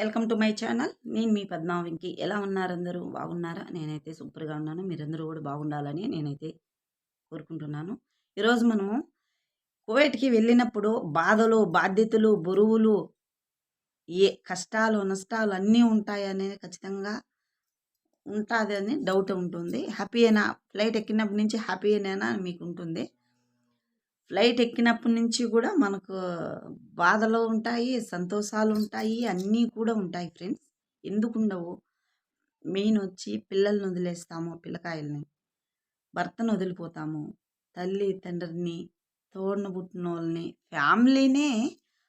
Welcome to my channel. నేను మీ పద్మావింకి ఎలా ఉన్నారు అందరూ? బాగున్నారా? నేనైతే సూపర్గా ఉన్నాను. మీరందరూ కూడా బాగుండాలని నేనైతే కోరుకుంటున్నాను. ఈరోజు మనము కువైట్కి వెళ్ళినప్పుడు బాధలు బాధ్యతలు బరువులు ఏ కష్టాలు నష్టాలు అన్నీ ఉంటాయని ఖచ్చితంగా ఉంటుంది అని డౌట్ ఉంటుంది. హ్యాపీ అయినా ఫ్లైట్ ఎక్కినప్పటి నుంచి హ్యాపీ అయినా మీకు ఉంటుంది. ఫ్లైట్ ఎక్కినప్పటి నుంచి కూడా మనకు బాధలు ఉంటాయి సంతోషాలు ఉంటాయి అన్నీ కూడా ఉంటాయి ఫ్రెండ్స్. ఎందుకు ఉండవు. మెయిన్ వచ్చి పిల్లల్ని వదిలేస్తాము పిల్లకాయల్ని. భర్తను వదిలిపోతాము. తల్లి తండ్రిని తోడున పుట్టిన వాళ్ళని ఫ్యామిలీనే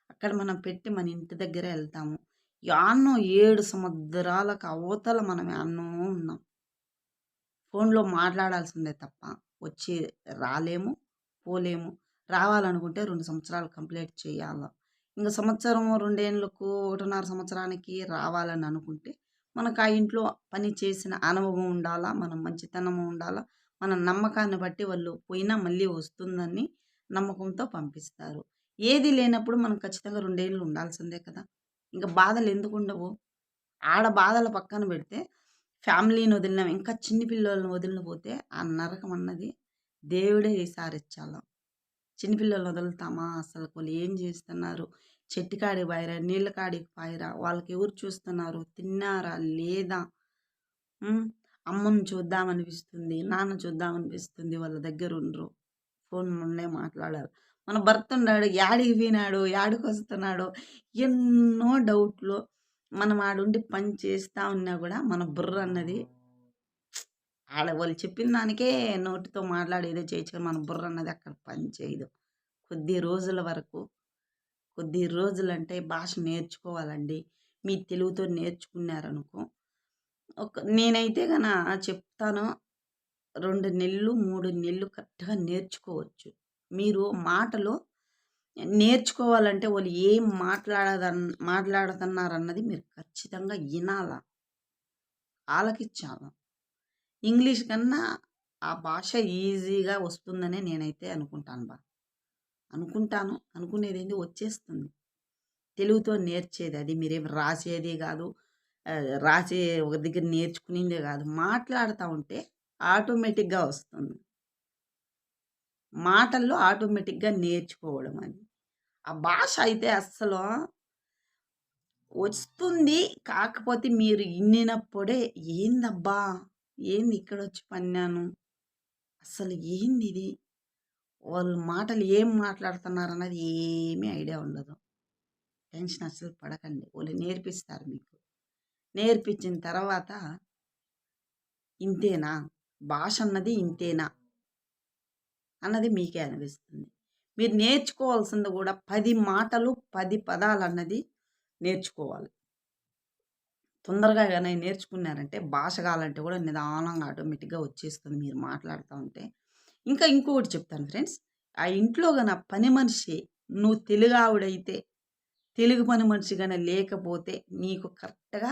అక్కడ మనం పెట్టి మన ఇంటి దగ్గర వెళ్తాము. యాన్నో ఏడు సముద్రాలకు అవతల మనం యాన్నో ఉన్నాం. ఫోన్లో మాట్లాడాల్సిందే తప్ప వచ్చి రాలేము పోలేము. రావాలనుకుంటే రెండు సంవత్సరాలు కంప్లీట్ చేయాలి. ఇంకా సంవత్సరం రెండేళ్ళకు ఒకటిన్నర సంవత్సరానికి రావాలని అనుకుంటే మనకు ఆ ఇంట్లో పని చేసిన అనుభవం ఉండాలా మనం మంచితనము ఉండాలా మన నమ్మకాన్ని బట్టి వాళ్ళు పోయినా మళ్ళీ వస్తుందని నమ్మకంతో పంపిస్తారు. ఏది లేనప్పుడు మనం ఖచ్చితంగా రెండేళ్ళు ఉండాల్సిందే కదా. ఇంకా బాధలు ఎందుకు ఉండవు? ఆడ బాధల పక్కన పెడితే ఫ్యామిలీని వదిలినాం ఇంకా చిన్న పిల్లల్ని వదిలిన పోతే ఆ నరకం అన్నది దేవుడే ఈసారి ఇచ్చాలా. చిన్నపిల్లలు వదులుతామా? అసలు వాళ్ళు ఏం చేస్తున్నారు? చెట్టు కాడికి పాయరా? నీళ్ళ కాడికి పాయరా? వాళ్ళకి ఎవరు చూస్తున్నారు? తిన్నారా? లేదా? అమ్మను చూద్దామనిపిస్తుంది నాన్న చూద్దామనిపిస్తుంది వాళ్ళ దగ్గర ఉండరు. ఫోన్ నుండే మాట్లాడారు. మన భర్త ఉన్నాడు యాడికి పోయినాడు యాడికి వస్తున్నాడు ఎన్నో డౌట్లు. మనం ఆడుండి పని చేస్తూ ఉన్నా కూడా మన బుర్ర అన్నది వాళ్ళ వాళ్ళు చెప్పిన దానికే నోటితో మాట్లాడేదో చేయొచ్చు మన బుర్ర అన్నది అక్కడ పని చేయదు. కొద్ది రోజుల వరకు కొద్ది రోజులు అంటే భాష నేర్చుకోవాలండి. మీ తెలుగుతో నేర్చుకున్నారనుకో. ఒక నేనైతే గన చెప్తాను రెండు నెలలు మూడు నెలలు కరెక్ట్గా నేర్చుకోవచ్చు. మీరు మాటలు నేర్చుకోవాలంటే వాళ్ళు ఏం మాట్లాడదన్ మాట్లాడుతున్నారన్నది మీరు ఖచ్చితంగా వినాల. ఆలకించాల. ఇంగ్లీష్ కన్నా ఆ భాష ఈజీగా వస్తుందనే నేనైతే అనుకుంటాను బా. అనుకుంటాను. అనుకునేది ఏంది వచ్చేస్తుంది. తెలుగుతో నేర్చేది. అది మీరేం రాసేది కాదు. రాసే ఒక దగ్గర నేర్చుకునేదే కాదు. మాట్లాడుతూ ఉంటే ఆటోమేటిక్గా వస్తుంది. మాటల్లో ఆటోమేటిక్గా నేర్చుకోవడం అది. ఆ భాష అయితే అస్సలు వస్తుంది. కాకపోతే మీరు ఇన్నినప్పుడే ఏందబ్బా? ఏంది ఇక్కడ వచ్చి పన్నాను? అసలు ఏంది ఇది వాళ్ళు మాటలు ఏం మాట్లాడుతున్నారు అన్నది ఏమీ ఐడియా ఉండదు. టెన్షన్ అసలు పడకండి. వాళ్ళు నేర్పిస్తారు మీకు. నేర్పించిన తర్వాత ఇంతేనా? భాష అన్నది ఇంతేనా? అన్నది మీకే అనిపిస్తుంది. మీరు నేర్చుకోవాల్సింది కూడా పది మాటలు పది పదాలు అన్నది నేర్చుకోవాలి. తొందరగా కానీ నేర్చుకున్నారంటే భాష కావాలంటే కూడా నిదానంగా ఆటోమేటిక్గా వచ్చేస్తుంది మీరు మాట్లాడుతూ ఉంటే. ఇంకా ఇంకొకటి చెప్తాను ఫ్రెండ్స్. ఆ ఇంట్లో గన పని మనిషి నువ్వు తెలుగు ఆవిడైతే తెలుగు పని మనిషి గన లేకపోతే నీకు కరెక్ట్గా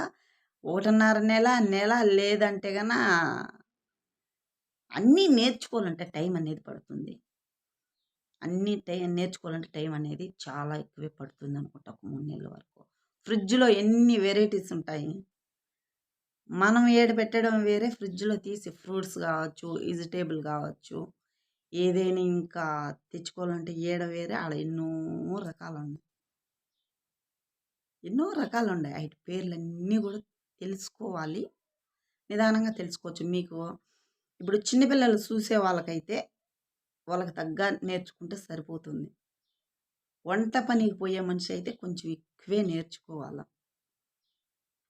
ఒకటిన్నర నెల నెల లేదంటే గన అన్నీ నేర్చుకోవాలంటే టైం అనేది పడుతుంది. అన్ని టైం నేర్చుకోవాలంటే టైం అనేది చాలా ఎక్కువే పడుతుంది అనుకుంటా ఒక మూడు నెలల వరకు. ఫ్రిడ్జ్లో ఎన్ని వెరైటీస్ ఉంటాయి? మనం ఏడు పెట్టడం వేరే ఫ్రిడ్జ్లో తీసి ఫ్రూట్స్ కావచ్చు వెజిటేబుల్ కావచ్చు ఏదైనా ఇంకా తెచ్చుకోవాలంటే ఏడ వేరే ఆడ ఎన్నో రకాలు ఉన్నాయి ఎన్నో రకాలు ఉన్నాయి వాటి పేర్లన్నీ కూడా తెలుసుకోవాలి. నిదానంగా తెలుసుకోవచ్చు. మీకు ఇప్పుడు చిన్నపిల్లలు చూసే వాళ్ళకైతే వాళ్ళకి తగ్గ నేర్చుకుంటే సరిపోతుంది. వంట పనికి పోయే మనిషి అయితే కొంచెం ఎక్కువే నేర్చుకోవాలి.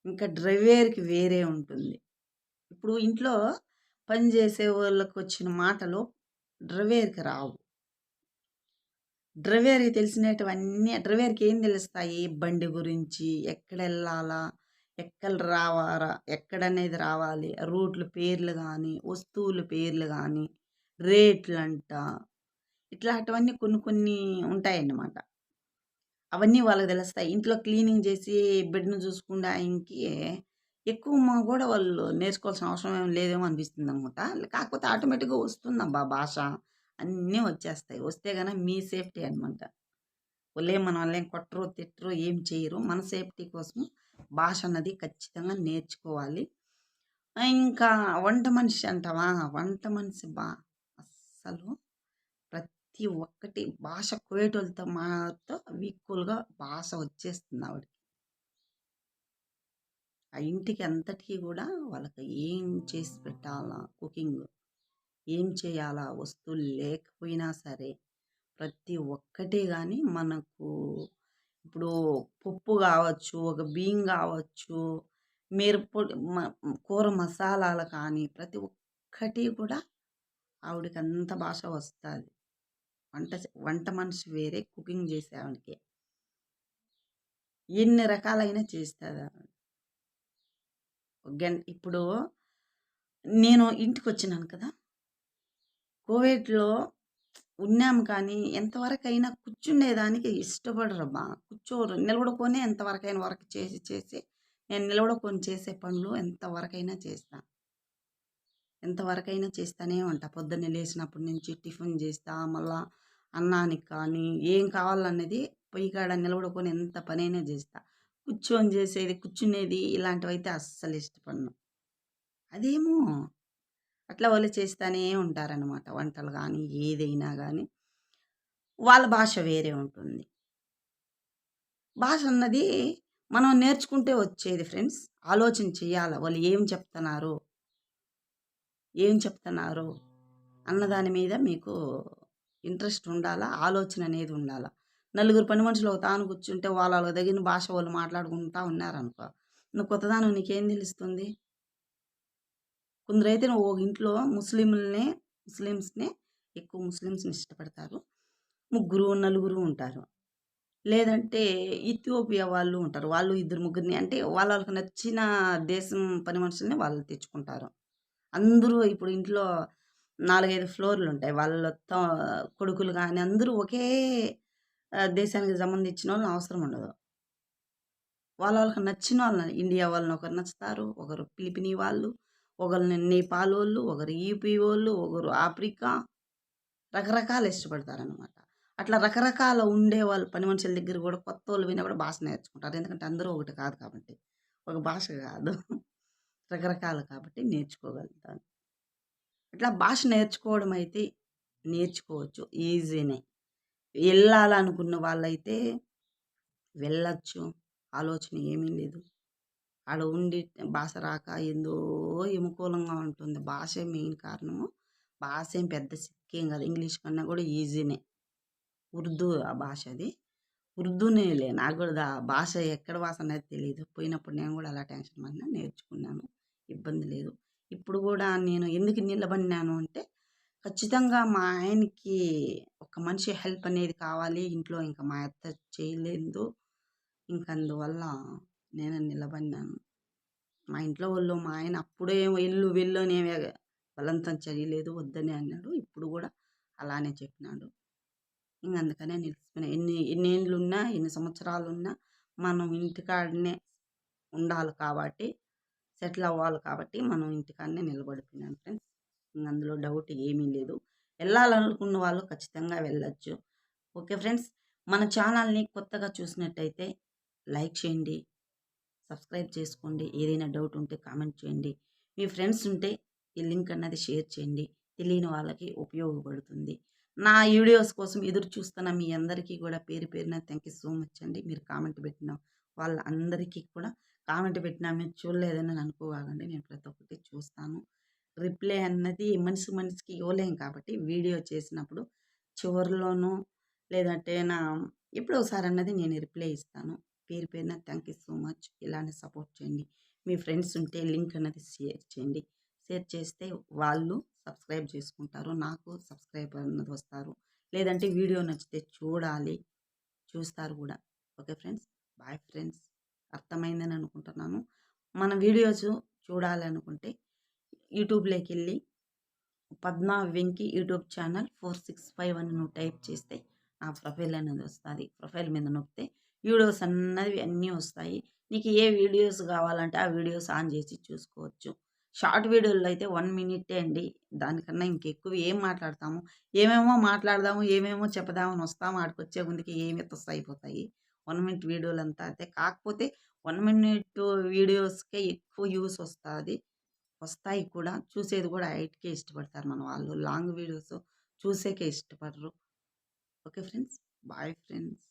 ఇంకా డ్రైవేర్కి వేరే ఉంటుంది. ఇప్పుడు ఇంట్లో పని చేసే వాళ్ళకి వచ్చిన మాటలు డ్రైవేర్కి రావు. డ్రైవేర్కి తెలిసినటువన్నీ డ్రైవేర్కి ఏం తెలుస్తాయి? బండి గురించి ఎక్కడ వెళ్ళాలా? ఎక్కడ రావారా ఎక్కడనేది రావాలి? రూట్ల పేర్లు కానీ వస్తువుల పేర్లు కానీ రేట్లు అంట ఇట్లాంటివన్నీ కొన్ని కొన్ని ఉంటాయన్నమాట. అవన్నీ వాళ్ళకి తెలుస్తాయి. ఇంట్లో క్లీనింగ్ చేసి బెడ్ను చూసుకుంటే ఆయనకి ఎక్కువ మా కూడా వాళ్ళు నేర్చుకోవాల్సిన అవసరం ఏం లేదేమో అనిపిస్తుంది అనమాట కాకపోతే ఆటోమేటిక్గా వస్తుందబ్బా భాష. అన్నీ వచ్చేస్తాయి. వస్తే కనుక మీ సేఫ్టీ అనమాట వాళ్ళే మన వాళ్ళేం కొట్టరు తిట్టరు ఏం చేయరు. మన సేఫ్టీ కోసం భాష అన్నది ఖచ్చితంగా నేర్చుకోవాలి. ఇంకా వంట మనిషి అంటావా? వంట మనిషి బా. అస్సలు ప్రతి ఒక్కటి భాష కోయేటోళ్ళతో మాతో ఈక్వల్గా భాష వచ్చేస్తుంది ఆవిడకి ఆ ఇంటికి అంతటికీ కూడా వాళ్ళకి ఏం చేసి పెట్టాలా కుకింగ్ ఏం చేయాలా వస్తువులు లేకపోయినా సరే ప్రతి ఒక్కటి కానీ మనకు ఇప్పుడు పప్పు కావచ్చు ఒక బియ్యం కావచ్చు మిరపొడి మ కూర మసాలాలు కానీ ప్రతి ఒక్కటి కూడా ఆవిడకి అంత భాష వస్తుంది. వంట వంట మనిషి వేరే కుకింగ్ చేసే ఆవిడకి ఎన్ని రకాలైన చేస్తుంది ఆవిడ. గంట ఇప్పుడు నేను ఇంటికి వచ్చినాను కదా కోవిడ్లో ఉన్నాము కానీ ఎంతవరకైనా కూర్చునేదానికి ఇష్టపడరబ్బా కూర్చోరు నిలబడుకొని ఎంతవరకైనా వర్క్ చేసి చేసి నేను నిలబడుకొని చేసే పనులు ఎంతవరకైనా చేస్తాను ఎంతవరకైనా చేస్తానే ఉంటా. పొద్దున్నే లేచినప్పటి నుంచి టిఫిన్ చేస్తా మళ్ళా అన్నానికి కానీ ఏం కావాలన్నది పొయ్యి కాడ నిలబడుకొని ఎంత పనైనా చేస్తా. కూర్చొని చేసేది కూర్చునేది ఇలాంటివైతే అస్సలు ఇష్టపడను. అదేమో అట్లా వాళ్ళు చేస్తూనే ఉంటారనమాట వంటలు కానీ ఏదైనా కానీ. వాళ్ళ భాష వేరే ఉంటుంది. భాష అన్నది మనం నేర్చుకుంటే వచ్చేది ఫ్రెండ్స్. ఆలోచన చేయాలి? వాళ్ళు ఏం చెప్తున్నారు? ఏం చెప్తున్నారు? అన్నదాని మీద మీకు ఇంట్రెస్ట్ ఉండాలా? ఆలోచన అనేది ఉండాలా? నలుగురు పని మనుషులు ఒక తాను కూర్చుంటే వాళ్ళ తగిన భాష వాళ్ళు మాట్లాడుకుంటా ఉన్నారనుకో నువ్వు కొత్తదానం నీకేం తెలుస్తుంది? కొందరైతే నువ్వు ఒక ఇంట్లో ముస్లింలనే ముస్లిమ్స్నే ఎక్కువ ముస్లిమ్స్ని ఇష్టపడతారు. ముగ్గురు నలుగురు ఉంటారు. లేదంటే ఇథియోపియా వాళ్ళు ఉంటారు. వాళ్ళు ఇద్దరు ముగ్గురిని అంటే వాళ్ళ వాళ్ళకి నచ్చిన దేశం పని మనుషుల్ని వాళ్ళు తెచ్చుకుంటారు. అందరూ ఇప్పుడు ఇంట్లో నాలుగైదు ఫ్లోర్లు ఉంటాయి వాళ్ళ కొడుకులు కానీ అందరూ ఒకే దేశానికి సంబంధించిన వాళ్ళని అవసరం ఉండదు. వాళ్ళ వాళ్ళకి నచ్చిన వాళ్ళని ఇండియా వాళ్ళని ఒకరు నచ్చుతారు ఒకరు పిలిపిని వాళ్ళు ఒకరిని నేపాల్ వాళ్ళు ఒకరు యూపీ వాళ్ళు ఒకరు ఆఫ్రికా రకరకాలు ఇష్టపడతారనమాట అట్లా రకరకాల ఉండే వాళ్ళు పని మనుషుల దగ్గర కూడా కొత్త వాళ్ళు వినా కూడా భాష నేర్చుకుంటారు. ఎందుకంటే అందరూ ఒకటి కాదు కాబట్టి. ఒక భాష కాదు. రకరకాలు కాబట్టి నేర్చుకోగలుగుతాను. అట్లా భాష నేర్చుకోవడం అయితే నేర్చుకోవచ్చు ఈజీనే. వెళ్ళాలనుకున్న వాళ్ళైతే వెళ్ళచ్చు ఆలోచన ఏమీ లేదు. ఆడ ఉండి భాష రాక ఏందో ఎముకూలంగా ఉంటుంది. భాషే మెయిన్ కారణము భాష ఏం పెద్ద సిక్కేం కాదు. ఇంగ్లీష్ కన్నా కూడా ఈజీనే. ఉర్దూ ఆ భాష అది. ఉర్దూనే లే నాకు కూడా భాష ఎక్కడ భాష అనేది తెలియదు పోయినప్పుడు నేను కూడా అలా టెన్షన్ పడినా నేర్చుకున్నాను. ఇబ్బంది లేదు. ఇప్పుడు కూడా నేను ఎందుకు నిలబడినాను అంటే ఖచ్చితంగా మా ఆయనకి ఒక మనిషి హెల్ప్ అనేది కావాలి. ఇంట్లో ఇంకా మా అత్త చేయలేదు. ఇంకా అందువల్ల నేను నిలబడినాను. మా ఇంట్లో వాళ్ళు మా ఆయన అప్పుడే వెళ్ళు వెళ్ళు అని ఏమీ బలవంతం చేయలేదు వద్దని అన్నాడు. ఇప్పుడు కూడా అలానే చెప్పినాడు. ఇంక అందుకనే నిలిచిపోయినా. ఎన్ని ఎన్ని ఏళ్ళు ఉన్నా ఎన్ని సంవత్సరాలు ఉన్నా మనం ఇంటికాడనే ఉండాలి కాబట్టి సెటిల్ అవ్వాలి కాబట్టి మనం ఇంటికాడనే నిలబడిపోయినాను ఫ్రెండ్స్. అందులో డౌట్ ఏమీ లేదు. వెళ్ళాలనుకున్న వాళ్ళు ఖచ్చితంగా వెళ్ళొచ్చు. ఓకే ఫ్రెండ్స్ మన ఛానల్ని కొత్తగా చూసినట్టయితే లైక్ చేయండి సబ్స్క్రైబ్ చేసుకోండి. ఏదైనా డౌట్ ఉంటే కామెంట్ చేయండి. మీ ఫ్రెండ్స్ ఉంటే ఈ లింక్ అన్నది షేర్ చేయండి. తెలియని వాళ్ళకి ఉపయోగపడుతుంది. నా వీడియోస్ కోసం ఎదురు చూస్తున్న మీ అందరికీ కూడా పేరు పేరున థ్యాంక్ యూ సో మచ్ అండి. మీరు కామెంట్ పెట్టిన వాళ్ళందరికీ కూడా కామెంట్ పెట్టినా మీరు చూడలేదని అనుకోవాలండి. నేను ప్రతి ఒక్కటి చూస్తాను. రిప్లై అన్నది మనిషి మనిషికి ఇవ్వలేం కాబట్టి వీడియో చేసినప్పుడు చివరిలోనూ లేదంటే నా ఎప్పుడో ఒకసారి అన్నది నేను రిప్లై ఇస్తాను. పేరు పేరున థ్యాంక్ యూ సో మచ్. ఇలానే సపోర్ట్ చేయండి. మీ ఫ్రెండ్స్ ఉంటే లింక్ అన్నది షేర్ చేయండి. షేర్ చేస్తే వాళ్ళు సబ్స్క్రైబ్ చేసుకుంటారు. నాకు సబ్స్క్రైబ్ అన్నది వస్తారు. లేదంటే వీడియో నచ్చితే చూడాలి. చూస్తారు కూడా. Okay friends. బాయ్ ఫ్రెండ్స్ అర్థమైందని అనుకుంటున్నాను మన వీడియోస్ చూడాలనుకుంటే యూట్యూబ్లోకి వెళ్ళి Padma Venki YouTube channel four six five అని నువ్వు టైప్ చేస్తే నా ప్రొఫైల్ అనేది వస్తుంది ప్రొఫైల్ మీద నొక్కితే వీడియోస్ అన్నవి అన్నీ వస్తాయి నీకు ఏ వీడియోస్ కావాలంటే ఆ వీడియోస్ ఆన్ చేసి చూసుకోవచ్చు షార్ట్ వీడియోలో అయితే వన్ మినిట్టే అండి. దానికన్నా ఇంకెక్కువ ఏం మాట్లాడతాము. ఏమేమో మాట్లాడదాము, ఏమేమో చెప్పదామని వస్తాము. ఆడికొచ్చే ముందుకి ఏమి తుస్స అయిపోతాయి. వన్ మినిట్ వీడియోలంతా అంతే. కాకపోతే వన్ మినిట్ వీడియోస్‌కే ఎక్కువ యూస్ వస్తుంది వస్తాయి కూడా. చూసేది కూడా హైట్‌కే ఇష్టపడతారు మన వాళ్ళు. లాంగ్ వీడియోస్ చూసేకే ఇష్టపడరు. Okay friends. Bye friends.